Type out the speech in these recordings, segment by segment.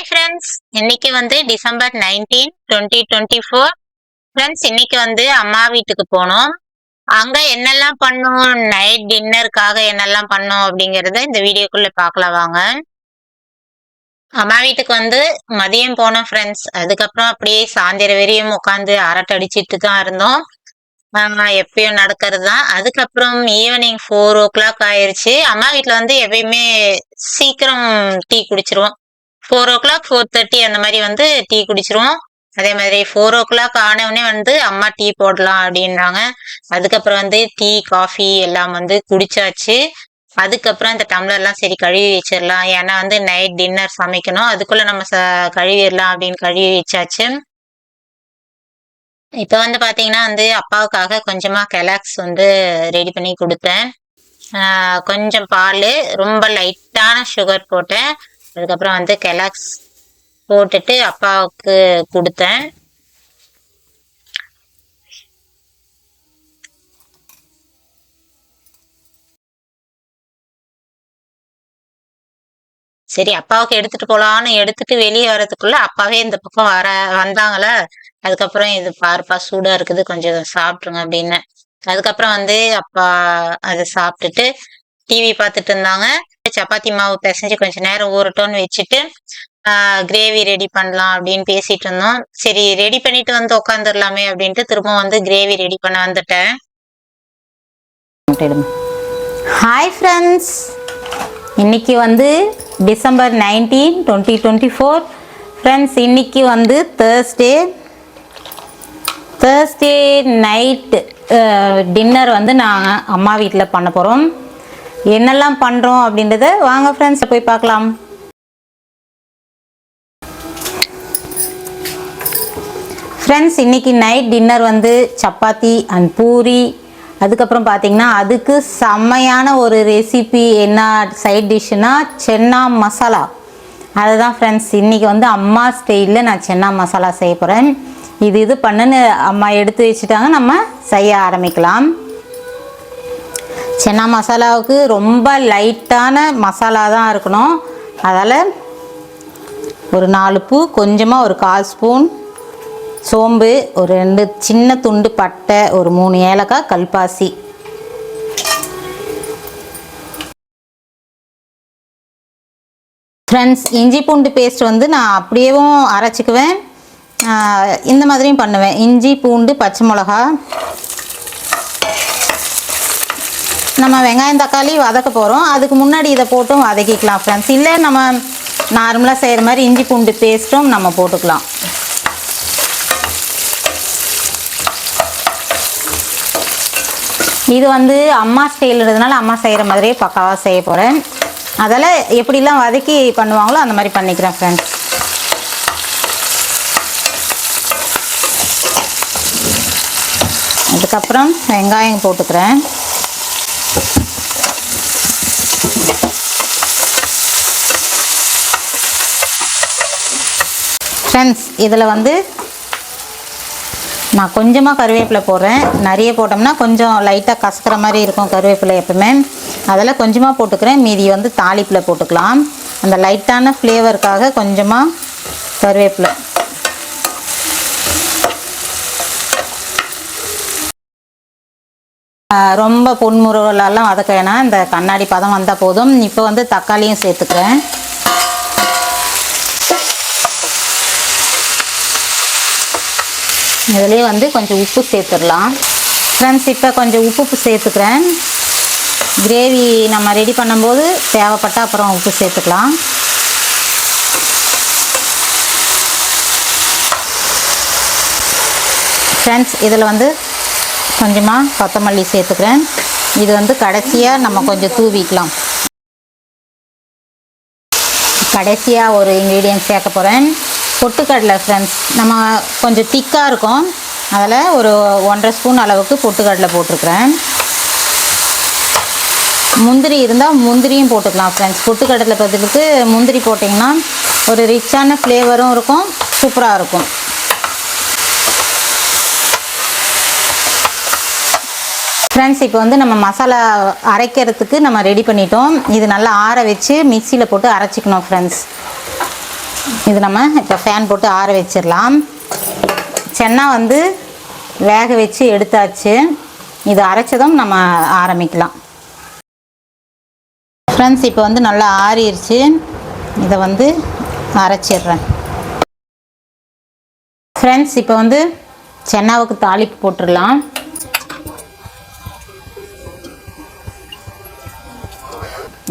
Hi friends இன்னைக்கு வந்து December nineteen twenty twenty four friends இன்னைக்கு வந்து அம்மா வீட்டுக்கு போனோம். அங்க என்னெல்லாம் பண்ணும்? நைட் டின்னருக்காக என்னெல்லாம் பண்ணோம் அப்படிங்கறத இந்த வீடியோக்குள்ள பார்க்கலாம் வாங்க. அம்மா வீட்டுக்கு வந்து மதியம் போனோம் ஃப்ரெண்ட்ஸ் அதுக்கப்புறம் அப்படியே சாயந்தரம் வரையும் உட்காந்து அரட்டை அடிச்சிட்டு தான் இருந்தோம். எப்பயும் நடக்கிறது தான். அதுக்கப்புறம் ஈவினிங் ஃபோர் ஓ கிளாக் ஆயிடுச்சு அம்மா வீட்டில் வந்து எப்பயுமே சீக்கிரம் டீ குடிச்சிருவோம். Four o'clock four thirty அந்த மாதிரி வந்து டீ குடிச்சிருவோம். அதே மாதிரி ஃபோர் ஓ கிளாக் ஆனவுடனே வந்து அம்மா டீ போடலாம் அப்படின்றாங்க. அதுக்கப்புறம் வந்து டீ காஃபி எல்லாம் வந்து குடிச்சாச்சு. அதுக்கப்புறம் இந்த டம்ளர்லாம் சரி கழுவி வச்சிடலாம். ஏன்னா வந்து நைட் டின்னர் சமைக்கணும். அதுக்குள்ள நம்ம ச கழுவிடலாம் அப்படின்னு கழுவி வச்சாச்சு. இப்போ வந்து பார்த்தீங்கன்னா வந்து அப்பாவுக்காக கொஞ்சமாக கெலாக்ஸ் வந்து ரெடி பண்ணி கொடுத்தேன். கொஞ்சம் பால் ரொம்ப லைட்டான சுகர் போட்டேன். அதுக்கப்புறம் வந்து கெலாக்ஸ் போட்டுட்டு அப்பாவுக்கு கொடுத்தேன். சரி அப்பாவுக்கு எடுத்துட்டு போலான்னு எடுத்துட்டு வெளியே வர்றதுக்குள்ள அப்பாவே இந்த பக்கம் வர வந்தாங்களே அதுக்கப்புறம் இது பாருப்பா சூடா இருக்குது கொஞ்சம் சாப்பிட்ருங்க அப்படின்னு. அதுக்கப்புறம் வந்து அப்பா அதை சாப்பிட்டுட்டு டிவி பார்த்துட்டு இருந்தாங்க. சப்பாத்தி மாவு பிசைஞ்சு கொஞ்ச நேரம் ஊறட்டும்னு வச்சுட்டு கிரேவி ரெடி பண்ணலாம் அப்படின்னு பேசிட்டு இருந்தோம். சரி ரெடி பண்ணிட்டு வந்து உட்காந்துடலாமே அப்படின்ட்டு திரும்ப வந்து கிரேவி ரெடி பண்ண வந்துட்டேன். ஹாய் ஃப்ரெண்ட்ஸ் இன்னைக்கு வந்து December nineteen twenty twenty four friends இன்னைக்கு வந்து தேர்ஸ்டே தேர்ஸ்டே நைட் டின்னர் வந்து நாங்கள் அம்மா வீட்டில் பண்ண போகிறோம் என்னெல்லாம் பண்ணுறோம் அப்படின்றத வாங்க ஃப்ரெண்ட்ஸ் போய் பார்க்கலாம். ஃப்ரெண்ட்ஸ் இன்றைக்கி நைட் டின்னர் வந்து சப்பாத்தி அண்ட் பூரி. அதுக்கப்புறம் பார்த்தீங்கன்னா அதுக்கு செம்மையான ஒரு ரெசிபி என்ன சைட் டிஷ்ஷுனா சென்னா மசாலா. அதுதான் ஃப்ரெண்ட்ஸ் இன்றைக்கி வந்து அம்மா ஸ்டைலில் நான் சென்னா மசாலா செய்ய போகிறேன் இது இது பண்ணுன்னு அம்மா எடுத்து வச்சுட்டாங்க நம்ம செய்ய ஆரம்பிக்கலாம். சென்னா மசாலாவுக்கு ரொம்ப லைட்டான மசாலா தான் இருக்கணும். அதால் ஒரு நாலு பூ கொஞ்சமாக ஒரு கால் ஸ்பூன் சோம்பு ஒரு ரெண்டு சின்ன துண்டு பட்டை ஒரு மூணு ஏலக்காய் கல்பாசி. ஃப்ரெண்ட்ஸ் இஞ்சி பூண்டு பேஸ்ட் வந்து நான் அப்படியேவும் அரைச்சிக்குவேன். இந்த மாதிரியும் பண்ணுவேன். இஞ்சி பூண்டு பச்சை மிளகா நம்ம வெங்காயம் தக்காளி வதக்க போகிறோம் அதுக்கு முன்னாடி இதை போட்டும் வதக்கிக்கலாம் ஃப்ரெண்ட்ஸ் இல்லை நம்ம நார்மலாக செய்கிற மாதிரி இஞ்சி பூண்டு பேஸ்ட்டும் நம்ம போட்டுக்கலாம். இது வந்து அம்மா ஸ்டைல்ன்றதுனால அம்மா செய்கிற மாதிரியே பக்காவாக செய்ய போகிறேன் அதில் எப்படிலாம் வதக்கி பண்ணுவாங்களோ அந்த மாதிரி பண்ணிக்கிறேன் ஃப்ரெண்ட்ஸ் அதுக்கப்புறம் வெங்காயம் போட்டுக்கிறேன். ஃப்ரெண்ட்ஸ் இதில் வந்து நான் கொஞ்சமாக கருவேப்பிலை போடுறேன். நிறைய போட்டோம்னா கொஞ்சம் லைட்டாக கசக்கிற மாதிரி இருக்கும் கருவேப்பிலை எப்பவுமே. அதில் கொஞ்சமாக போட்டுக்கிறேன். மீதி வந்து தாளிப்பில் போட்டுக்கலாம். அந்த லைட்டான ஃப்ளேவருக்காக கொஞ்சமாக கருவேப்பிலை. ரொம்ப பொன்முருகலெல்லாம் வதக்க வேணாம் இந்த கண்ணாடி பதம் வந்தால் போதும். இப்போ வந்து தக்காளியும் சேர்த்துக்கிறேன். இதுலேயே வந்து கொஞ்சம் உப்பு சேர்த்துடலாம். ஃப்ரெண்ட்ஸ் இப்போ கொஞ்சம் உப்பு சேர்த்துக்கிறேன். கிரேவி நம்ம ரெடி பண்ணும்போது தேவைப்பட்டால் அப்புறம் உப்பு சேர்த்துக்கலாம். ஃப்ரெண்ட்ஸ் இதில் வந்து கொஞ்சமாக கொத்தமல்லி சேர்த்துக்கிறேன். இது வந்து கடைசியாக நம்ம கொஞ்சம் தூவிக்கலாம். கடைசியாக ஒரு இன்க்ரீடியன்ட் சேர்க்க போகிறேன் பொட்டுக்கடலை ஃப்ரெண்ட்ஸ் நம்ம கொஞ்சம் திக்காக இருக்கும். அதில் ஒரு ஒன்றரை ஸ்பூன் அளவுக்கு பொட்டுக்கடலை போட்டிருக்கிறேன். முந்திரி இருந்தால் முந்திரியும் போட்டுக்கலாம் ஃப்ரெண்ட்ஸ் பொட்டுக்கடலை பதிலுக்கு முந்திரி போட்டிங்கன்னா ஒரு ரிச்சான ஃப்ளேவரும் இருக்கும் சூப்பராக இருக்கும். ஃப்ரெண்ட்ஸ் இப்போ வந்து நம்ம மசாலா அரைக்கிறதுக்கு நம்ம ரெடி பண்ணிட்டோம். இது நல்லா ஆற வச்சு மிக்சியில் போட்டு அரைச்சிக்கணும் ஃப்ரெண்ட்ஸ் இது நம்ம இப்போ ஃபேன் போட்டு ஆற வச்சிடலாம். சென்னா வந்து வேக வச்சு எடுத்தாச்சு. இது அரைச்சதும் நம்ம ஆரம்பிக்கலாம். ஃப்ரெண்ட்ஸ் இப்போ வந்து நல்லா ஆறிடுச்சு இதை வந்து அரைச்சிடுறேன். ஃப்ரெண்ட்ஸ் இப்போ வந்து சென்னாவுக்கு தாளிப்பு போட்டுடலாம்.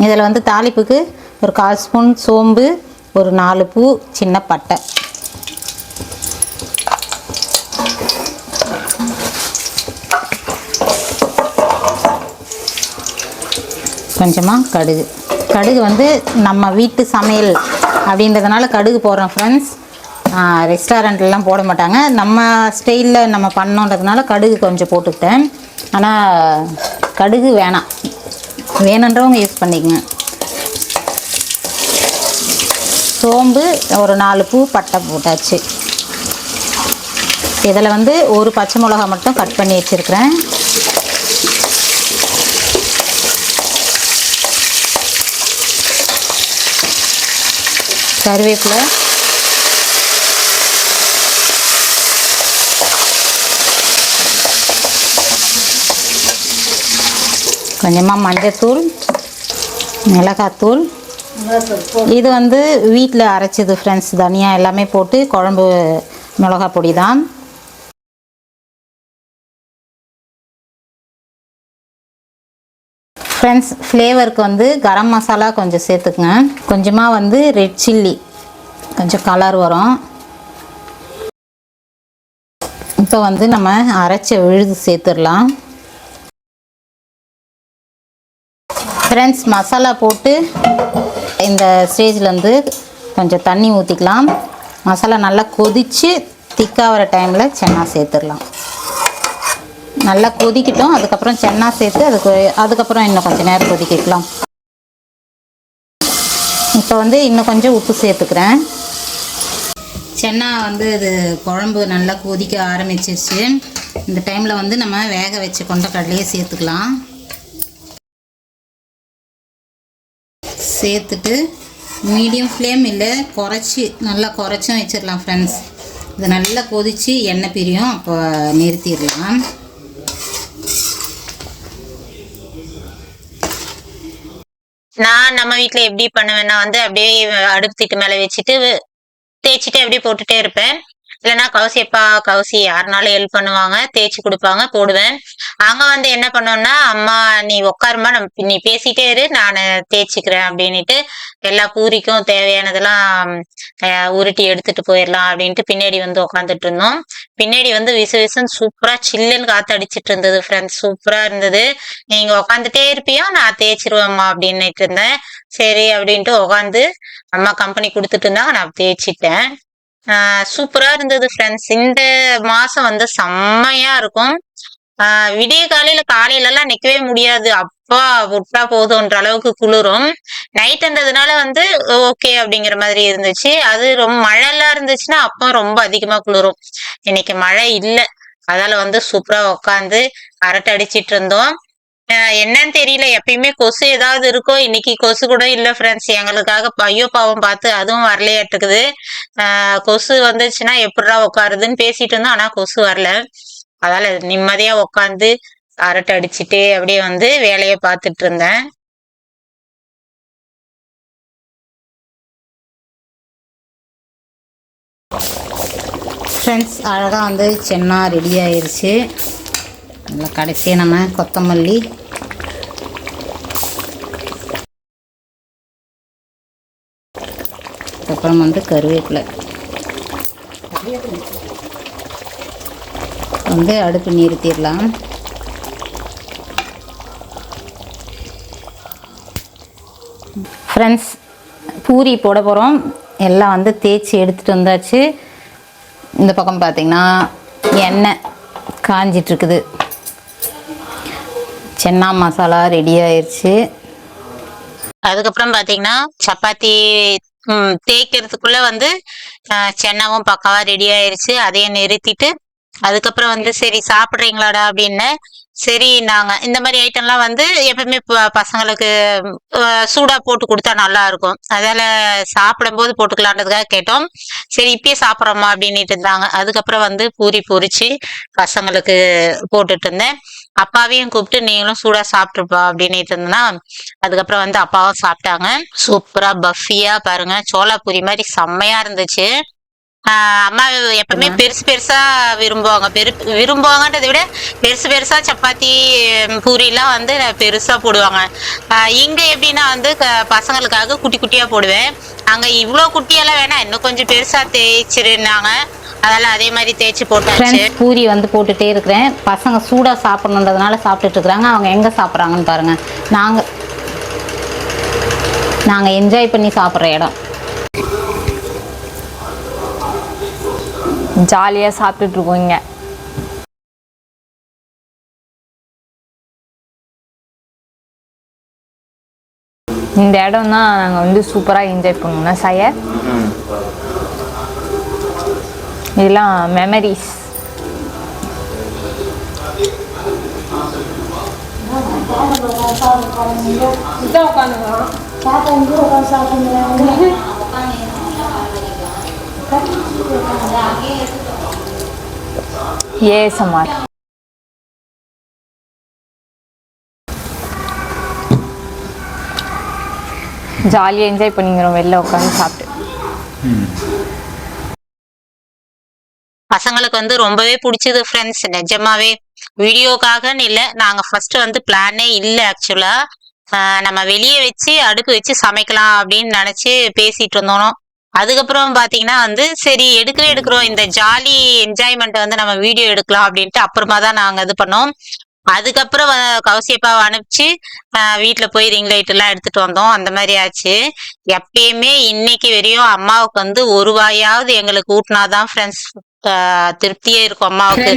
இதில் வந்து தாளிப்புக்கு ஒரு கால் ஸ்பூன் சோம்பு ஒரு நாலு பூ சின்ன பட்டை. கொஞ்சமாக கடுகு. கடுகு வந்து நம்ம வீட்டு சமையல் அப்படின்றதுனால கடுகு போடுறோம் ஃப்ரெண்ட்ஸ் ரெஸ்டாரண்ட்லலாம் போட மாட்டாங்க. நம்ம ஸ்டைலில் நம்ம பண்ணோன்றதுனால கடுகு கொஞ்சம் போட்டுக்கிட்டேன். ஆனால் கடுகு வேணாம். வேணுன்றவங்க யூஸ் பண்ணிக்கங்க. சோம்பு ஒரு நாலு பூ பட்டை போட்டாச்சு. இதில் வந்து ஒரு பச்சை மிளகா மட்டும் கட் பண்ணி வச்சுருக்கிறேன். கருவேப்பிலை. கொஞ்சமாக மஞ்சத்தூள் மிளகாத்தூள். இது வந்து வீட்டில் அரைச்சது ஃப்ரெண்ட்ஸ் தனியாக எல்லாமே போட்டு குழம்பு மிளகா பொடி தான் ஃப்ரெண்ட்ஸ் ஃப்ளேவருக்கு வந்து கரம் மசாலா கொஞ்சம் சேர்த்துக்குங்க. கொஞ்சமாக வந்து ரெட் சில்லி கொஞ்சம் கலர் வரும். இப்போ வந்து நம்ம அரைச்ச விழுது சேர்த்துடலாம். ஃப்ரெண்ட்ஸ் மசாலா போட்டு இந்த ஸ்டேஜில் வந்து கொஞ்சம் தண்ணி ஊற்றிக்கலாம் மசாலா நல்லா கொதித்து திக்காகிற டைமில் சென்னா சேர்த்துடலாம். நல்லா கொதிக்கட்டும். அதுக்கப்புறம் சென்னா சேர்த்து அதுக்கு அதுக்கப்புறம் இன்னும் கொஞ்சம் நேரம் கொதிக்கலாம் இப்போ வந்து இன்னும் கொஞ்சம் உப்பு சேர்த்துக்கிறேன். சென்னா வந்து இது குழம்பு நல்லா கொதிக்க ஆரம்பிச்சிருச்சு. இந்த டைமில் வந்து நம்ம வேக வச்சு கொண்ட கடலையே சேர்த்துக்கலாம். சேர்த்துட்டு மீடியம் ஃப்ளேம் இல்லை குறைச்சி நல்லா குறைச்சும் வச்சிடலாம் ஃப்ரெண்ட்ஸ் இது நல்லா கொதித்து எண்ணெய் பிரியும் அப்போ நிறுத்திடலாம். நான் நம்ம வீட்டில் எப்படி பண்ணுவேன்னா வந்து அப்படியே அடுப்பு திட்டு மேலே வச்சுட்டு தேய்ச்சிட்டு அப்படியே போட்டுகிட்டே இருப்பேன். இல்லைன்னா கவுசி எப்பா கவுசி யாருனாலும் ஹெல்ப் பண்ணுவாங்க தேய்ச்சி கொடுப்பாங்க போடுவேன். அங்க வந்து என்ன பண்ணோம்னா அம்மா நீ உட்காருமா நம்ம நீ பேசிட்டே இரு நான் தேய்ச்சிக்கிறேன் அப்படின்னுட்டு எல்லா பூரிக்கும் தேவையானதெல்லாம் உருட்டி எடுத்துட்டு போயிடலாம் அப்படின்ட்டு பின்னாடி வந்து உட்காந்துட்டு இருந்தோம். பின்னாடி வந்து விசு விசுன்னு சூப்பரா சில்லுன்னு காத்து அடிச்சிட்டு இருந்தது ஃப்ரெண்ட்ஸ் சூப்பரா இருந்தது. நீங்க உட்காந்துட்டே இருப்பியா நான் தேய்ச்சிருவேம்மா அப்படின்னுட்டு இருந்தேன். சரி அப்படின்ட்டு உட்காந்து அம்மா கம்பெனி கொடுத்துட்டு இருந்தாங்க நான் தேய்ச்சிட்டேன். சூப்பரா இருந்தது ஃப்ரெண்ட்ஸ் இந்த மாசம் வந்து செம்மையா இருக்கும். ஆஹ் விடிய காலையில காலையில எல்லாம் நிக்கவே முடியாது. அப்பா விட்டா போதும்ன்ற அளவுக்கு குளிரும். நைட்ன்றதுனால வந்து ஓகே அப்படிங்கிற மாதிரி இருந்துச்சு. அது ரொம்ப மழை எல்லாம் இருந்துச்சுன்னா அப்போ ரொம்ப அதிகமா குளிரும். இன்னைக்கு மழை இல்லை. அதால வந்து சூப்பரா உட்காந்து அரட்டை அடிச்சிட்டு இருந்தோம். என்னன்னு தெரியல. எப்பயுமே கொசு ஏதாவது இருக்கோ இன்னைக்கு கொசு கூட இல்ல ஃப்ரெண்ட்ஸ் எங்களுக்காக ஐயோ பாவம் பார்த்து அதுவும் வரலையாட்டுக்குது. கொசு வந்துச்சுன்னா எப்படிடா உட்காருதுன்னு பேசிட்டு இருந்தோம். ஆனா கொசு வரல. அதால நிம்மதியா உட்காந்து அரட்டை அடிச்சுட்டு அப்படியே வந்து வேலையை பார்த்துட்டு இருந்தேன். ஃப்ரெண்ட்ஸ் அழகாக வந்து சென்னா ரெடி ஆயிடுச்சு நல்லா கடைசியாக நம்ம கொத்தமல்லி அப்புறம் வந்து கருவேப்பிலை. வந்து அடுப்பு நிறுத்திடலாம். ஃப்ரெண்ட்ஸ் பூரி போட போகிறோம் எல்லாம் வந்து தேய்ச்சி எடுத்துகிட்டு வந்தாச்சு. இந்த பக்கம் பார்த்திங்கன்னா எண்ணெய் காஞ்சிட்டு இருக்குது சென்னா மசாலா ரெடி ஆயிருச்சு. அதுக்கப்புறம் பாத்தீங்கன்னா சப்பாத்தி ம், தேய்க்கிறதுக்குள்ள வந்து சென்னவும் சென்னாவும் பக்காவா ரெடி ஆயிருச்சு. அதையும் நிறுத்திட்டு அதுக்கப்புறம் வந்து சரி சாப்பிடுறீங்களாடா? அப்படின்னு சரி நாங்க இந்த மாதிரி ஐட்டம்லாம் வந்து எப்பவுமே பசங்களுக்கு சூடா போட்டு கொடுத்தா நல்லா இருக்கும். அதால சாப்பிடும்போது போட்டுக்கலான்றதுக்காக கேட்டோம். சரி இப்பயே சாப்பிட்றோமா அப்படின்னுட்டு இருந்தாங்க. அதுக்கப்புறம் வந்து பூரி பொறிச்சு பசங்களுக்கு போட்டுட்டு இருந்தேன். அப்பாவையும் கூப்பிட்டு நீங்களும் சூடா சாப்பிட்டுருப்பா அப்படின்னு இருந்தேன்னா அதுக்கப்புறம் வந்து அப்பாவும் சாப்பிட்டாங்க. சூப்பரா பஃபியா பாருங்க சோளா பூரி மாதிரி செம்மையா இருந்துச்சு. அம்மா எப்பவுமே பெருசு பெருசா விரும்புவாங்க. பெரு விரும்புவாங்கன்றதை விட பெருசு பெருசா சப்பாத்தி ம், பூரிலாம் வந்து பெருசா போடுவாங்க. இங்க எப்படின்னா வந்து பசங்களுக்காக குட்டி குட்டியா போடுவேன். அங்க இவ்வளோ குட்டியெல்லாம் வேணாம் இன்னும் கொஞ்சம் பெருசா தேய்ச்சிருந்தாங்க. அதெல்லாம் அதே மாதிரி தேய்ச்சி போட்டாச்சு. பூரி வந்து போட்டுட்டே இருக்கிறேன். பசங்க சூடாக சாப்பிடணுன்றதுனால சாப்பிட்டுட்டு இருக்கிறாங்க. அவங்க எங்கே சாப்பிட்றாங்கன்னு பாருங்க. நாங்கள் நாங்கள் என்ஜாய் பண்ணி சாப்பிட்ற இடம். ஜாலியாக சாப்பிட்டுட்டு இருக்கோம் இங்கே இந்த இடம் தான் நாங்கள் வந்து சூப்பராக என்ஜாய் பண்ணுவோம்னா சாய. இதெல்லாம் மெமரிஸ் ஏஎஸ்எம்ஆர் ஜாலியாக என்ஜாய் பண்ணிக்கிறோம். வெளில உட்காந்து சாப்பிட்டு. பசங்களுக்கு வந்து ரொம்பவே பிடிச்சது ஃப்ரெண்ட்ஸ் நிஜமாவே வீடியோக்காகன்னு இல்லை நாங்கள் ஃபர்ஸ்ட் வந்து பிளானே இல்லை ஆக்சுவலா நம்ம வெளியே வச்சு அடுப்பு வச்சு சமைக்கலாம் அப்படின்னு நினச்சி பேசிட்டு இருந்தோம். அதுக்கப்புறம் பார்த்தீங்கன்னா வந்து சரி எடுக்கவே எடுக்கிறோம். இந்த ஜாலி என்ஜாய்மெண்ட்டை வந்து நம்ம வீடியோ எடுக்கலாம் அப்படின்ட்டு அப்புறமா தான் நாங்கள் இது பண்ணோம். அதுக்கப்புறம் கௌசியப்பாவை அனுப்பிச்சு வீட்டில் போய் ரிங் லைட் எல்லாம் எடுத்துட்டு வந்தோம். அந்த மாதிரி ஆச்சு. எப்பயுமே இன்னைக்கு வரையும் அம்மாவுக்கு வந்து ஒரு வாயாவது எங்களுக்கு ஊட்டினாதான் ஃப்ரெண்ட்ஸ் திருப்தியே இருக்கும் அம்மாவுக்கு.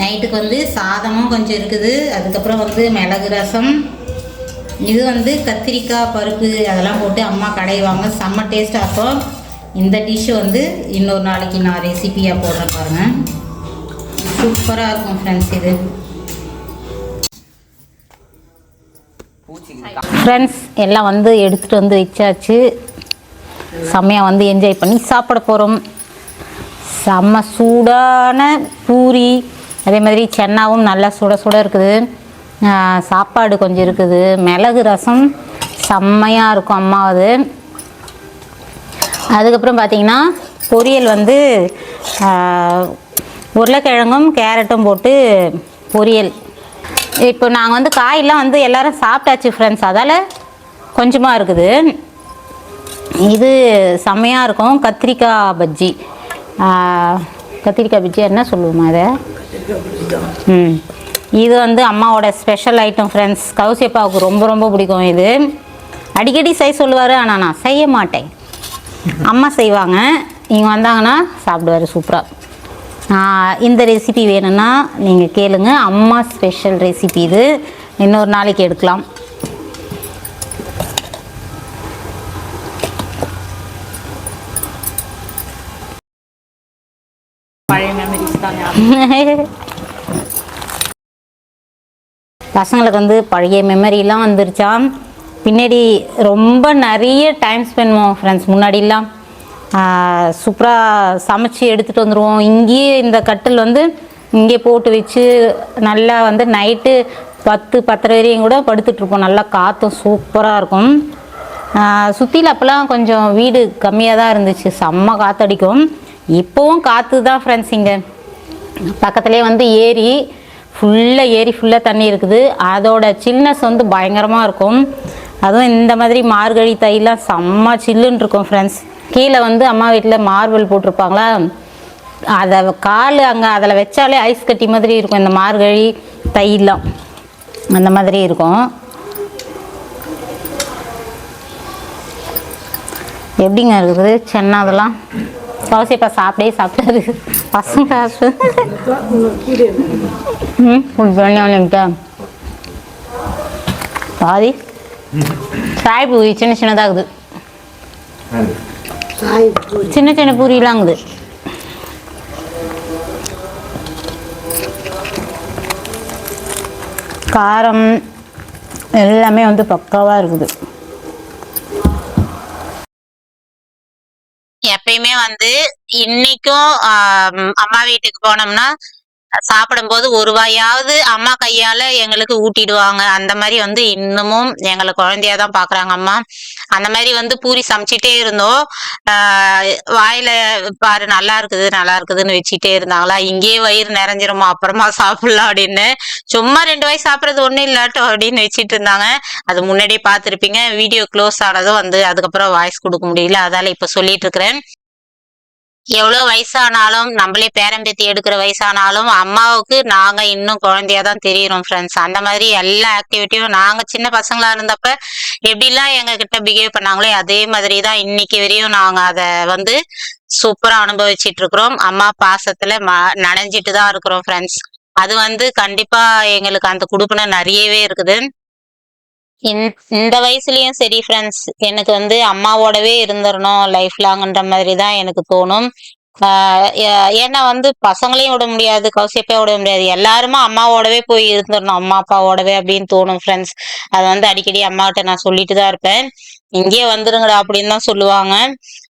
நைட்டுக்கு வந்து சாதமும் கொஞ்சம் இருக்குது. அதுக்கப்புறம் வந்து மிளகு ரசம் இது வந்து கத்திரிக்காய் பருப்பு அதெல்லாம் போட்டு அம்மா கடைவாங்க செம்ம டேஸ்ட்டாக இருக்கும். இந்த டிஷ்ஷு வந்து இன்னொரு நாளைக்கு நான் ரெசிபியாக போடுறேன் பாருங்கள் சூப்பராக இருக்கும் ஃப்ரெண்ட்ஸ் இது. ஃப்ரெண்ட்ஸ் எல்லாம் வந்து எடுத்துகிட்டு வந்து வச்சாச்சு. செம்மையாக வந்து என்ஜாய் பண்ணி சாப்பிட போகிறோம் செம்ம சூடான பூரி. அதே மாதிரி சென்னாவும் நல்லா சுட சுட இருக்குது. சாப்பாடு கொஞ்சம் இருக்குது. மிளகு ரசம் செம்மையாக இருக்கும் அம்மாவது அதுக்கப்புறம் பார்த்தீங்கன்னா பொரியல் வந்து உருளைக்கிழங்கும் கேரட்டும் போட்டு பொரியல். இப்போ நாங்கள் வந்து காயெல்லாம் வந்து எல்லாரும் சாப்பிட்டாச்சு ஃப்ரெண்ட்ஸ் அதால் கொஞ்சமாக இருக்குது. இது செம்மையாக இருக்கும். கத்திரிக்காய் பஜ்ஜி. கத்திரிக்காய் பஜ்ஜி என்ன சொல்லுவோமா அதை ம். இது வந்து அம்மாவோட ஸ்பெஷல் ஐட்டம் ஃப்ரெண்ட்ஸ் கௌசியப்பாவுக்கு ரொம்ப ரொம்ப பிடிக்கும் இது. அடிக்கடி செய்ய சொல்லுவார் ஆனால் நான் செய்ய மாட்டேன். அம்மா செய்வாங்க. இங்கே வந்தாங்கன்னா சாப்பிடுவார் சூப்பராக இந்த ரெசிபி வேணும்னா நீங்கள் கேளுங்க. அம்மா ஸ்பெஷல் ரெசிபி இது. இன்னொரு நாளைக்கு எடுக்கலாம். பழைய மெமரிஸ் தான் பசங்களுக்கு வந்து பழைய மெமரிலாம் வந்துருச்சா? பின்னாடி ரொம்ப நிறைய டைம் ஸ்பெண்ட் பண்ணுவோம் ஃப்ரெண்ட்ஸ் முன்னாடிலாம் சூப்பராக சமைச்சு எடுத்துகிட்டு வந்துடுவோம் இங்கேயே இந்த கட்டில் வந்து இங்கே போட்டு வச்சு நல்லா வந்து நைட்டு பத்து பத்தரை வரையும் கூட படுத்துட்ருப்போம் நல்லா காற்றும் சூப்பராக இருக்கும். சுற்றில அப்போல்லாம் கொஞ்சம் வீடு கம்மியாக தான் இருந்துச்சு. செம்ம காற்றடிக்கும் இப்போவும் காற்று தான் ஃப்ரெண்ட்ஸ் இங்கே. பக்கத்துலேயே வந்து ஏரி ஃபுல்லாக ஏரி ஃபுல்லாக தண்ணி இருக்குது. அதோட சில்னஸ் வந்து பயங்கரமாக இருக்கும். அதுவும் இந்த மாதிரி மார்கழி தைலாம் செம்ம சில்லுன்னு இருக்கும் ஃப்ரெண்ட்ஸ் கீழே வந்து அம்மா வீட்டில் மார்பிள் போட்டிருப்பாங்களா? அதை கால் அங்கே அதில் வச்சாலே ஐஸ் கட்டி மாதிரி இருக்கும் இந்த மார்கழி தைலாம் அந்த மாதிரி இருக்கும். எப்படிங்க இருக்குது? சென்னா அதெல்லாம்? கௌசியப்பா சாப்பிட்டே சாப்பிட்டாரு பசங்க ம் பண்ணிட்டா பாதி சாய் பூரி சின்ன சின்னதாகுது சின்ன சின்ன பூரிலாங்குது காரம் எல்லாமே வந்து பக்காவாக இருக்குது. வந்து இன்னைக்கும் அம்மா வீட்டுக்கு போனோம்னா சாப்பிடும்போது ஒரு வாயாவது அம்மா கையால எங்களுக்கு ஊட்டிடுவாங்க. அந்த மாதிரி வந்து இன்னமும் எங்களை குழந்தையா தான் பாக்குறாங்க அம்மா. அந்த மாதிரி வந்து பூரி சமைச்சிட்டே இருந்தோம். ஆஹ் வாயில பாரு நல்லா இருக்குது நல்லா இருக்குதுன்னு வச்சுட்டே இருந்தாங்களா? இங்கேயே வயிறு நிறைஞ்சிருமா? அப்புறமா சாப்பிடலாம் அப்படின்னு. சும்மா ரெண்டு வாய் சாப்பிட்றது ஒன்றும் இல்லாட்டும் அப்படின்னு வச்சிட்டு இருந்தாங்க. அது முன்னாடியே பார்த்துருப்பீங்க. வீடியோ க்ளோஸ் ஆனதும் வந்து அதுக்கப்புறம் வாய்ஸ் கொடுக்க முடியல. அதால இப்ப சொல்லிட்டு இருக்கிறேன். எவ்வளோ வயசானாலும் நம்மளே பேரம்பேத்தி எடுக்கிற வயசானாலும் அம்மாவுக்கு நாங்கள் இன்னும் குழந்தையா தான் தெரியிறோம் ஃப்ரெண்ட்ஸ் அந்த மாதிரி எல்லா ஆக்டிவிட்டியும் நாங்கள் சின்ன பசங்களாக இருந்தப்ப எப்படிலாம் எங்ககிட்ட பிஹேவ் பண்ணாங்களோ அதே மாதிரி தான் இன்னைக்கு வரையும் நாங்கள் அதை வந்து சூப்பராக அனுபவிச்சுட்டு இருக்கிறோம். அம்மா பாசத்தில் ம நனைஞ்சிட்டு தான் இருக்கிறோம் ஃப்ரெண்ட்ஸ் அது வந்து கண்டிப்பாக எங்களுக்கு அந்த குடுப்பின நிறையவே இருக்குது. இந்த- இந்த வயசுலயும் சரி ஃப்ரெண்ட்ஸ் எனக்கு வந்து அம்மாவோடவே இருந்துடணும் லைஃப் லாங்ன்ற மாதிரி தான் எனக்கு தோணும். ஏன்னா வந்து பசங்களையும் விட முடியாது கௌசியப்பையும் விட முடியாது. எல்லாருமே அம்மாவோடவே போய் இருந்துடணும் அம்மா அப்பாவோடவே அப்படின்னு தோணும் ஃப்ரெண்ட்ஸ் அது வந்து அடிக்கடி அம்மாகிட்ட நான் சொல்லிட்டு தான் இருப்பேன். இங்கேயே வந்துருங்கடா அப்படின்னு தான் சொல்லுவாங்க.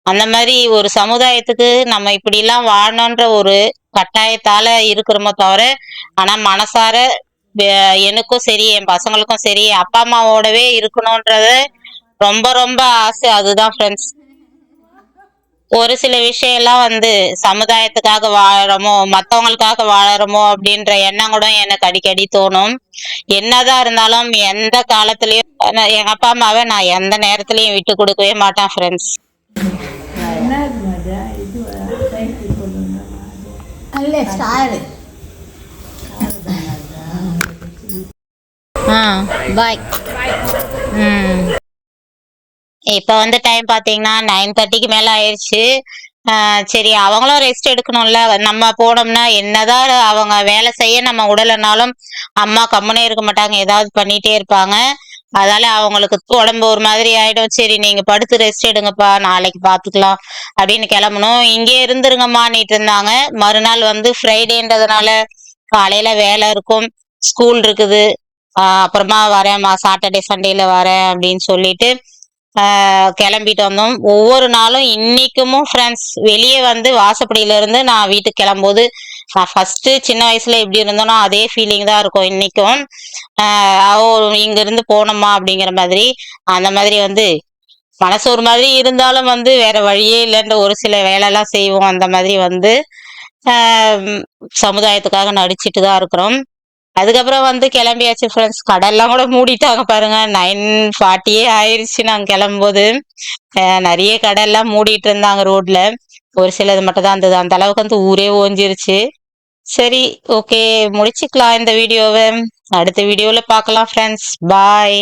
அந்த மாதிரி ஒரு சமுதாயத்துக்கு நம்ம இப்படி எல்லாம் வாழணுன்ற ஒரு கட்டாயத்தால இருக்கிறோமோ தவிர ஆனா மனசார எனக்கும் சரி என் பசங்களுக்கும் சரி அப்பா அம்மாவோடவே இருக்கணும்ன்றது ரொம்ப ரொம்ப ஆசை. அதுதான் ஃப்ரெண்ட்ஸ் ஒரு சில விஷயம் எல்லாம் வந்து சமுதாயத்துக்காக வாழறோமோ மத்தவங்களுக்காக வாழறோமோ அப்படின்ற எண்ணம் கூட எனக்கு அடிக்கடி தோணும். என்னதான் இருந்தாலும் எந்த காலத்துலயும் எங்க அப்பா அம்மாவை நான் எந்த நேரத்துலயும் விட்டு கொடுக்கவே மாட்டேன் ஃப்ரெண்ட்ஸ் நல்ல ஸ்டார் ஆ. பாய் ம். இப்ப வந்து டைம் பாத்தீங்கன்னா நைன் தேர்ட்டிக்கு மேல ஆயிடுச்சு சரி அவங்களும் ரெஸ்ட் எடுக்கணும்ல. நம்ம போனோம்னா என்னதான் அவங்க வேலை செய்ய நம்ம உடலைனாலும் அம்மா கம்முனே இருக்க மாட்டாங்க. ஏதாவது பண்ணிட்டே இருப்பாங்க. அதால அவங்களுக்கு உடம்பு ஒரு மாதிரி ஆயிடும். சரி நீங்க படுத்து ரெஸ்ட் எடுங்கப்பா. நாளைக்கு பாத்துக்கலாம் அப்படின்னு கிளம்பணும். இங்கே இருந்துருங்கம்மான்னுட்டு இருந்தாங்க. மறுநாள் வந்து ஃப்ரைடேன்றதுனால காலையில வேலை இருக்கும். ஸ்கூல் இருக்குது. அப்புறமா வரேன்மா சாட்டர்டே சண்டேல வரேன் அப்படின்னு சொல்லிட்டு கிளம்பிட்டு வந்தோம். ஒவ்வொரு நாளும் இன்னைக்குமும் ஃப்ரெண்ட்ஸ் வெளியே வந்து வாசப்படியில இருந்து நான் வீட்டுக்கு கிளம்போது நான் ஃபர்ஸ்ட் சின்ன வயசுல எப்படி இருந்தோனோ அதே ஃபீலிங் தான் இருக்கும் இன்னைக்கும். ஓ இங்க இருந்து போனோமா அப்படிங்கிற மாதிரி அந்த மாதிரி வந்து மனசு ஒரு மாதிரி இருந்தாலும் வந்து வேற வழியே இல்லைன்ற ஒரு சில வேலைலாம் செய்வோம் அந்த மாதிரி வந்து சமுதாயத்துக்காக நடிச்சிட்டு தான் இருக்கிறோம். அதுக்கப்புறம் வந்து கிளம்பியாச்சு ஃப்ரெண்ட்ஸ் கடல்லாம் கூட மூடிட்டாங்க பாருங்க. நைன் ஃபார்ட்டியே ஆயிடுச்சு நாங்கள் கிளம்பும்போது. நிறைய கடையெல்லாம் மூடிட்டு இருந்தாங்க ரோட்ல ஒரு சிலது மட்டும் தான் இருந்தது. அந்த அளவுக்கு வந்து ஊரே ஓஞ்சிருச்சு. சரி ஓகே முடிச்சுக்கலாம் இந்த வீடியோவை அடுத்த வீடியோவில் பார்க்கலாம் ஃப்ரெண்ட்ஸ் பாய்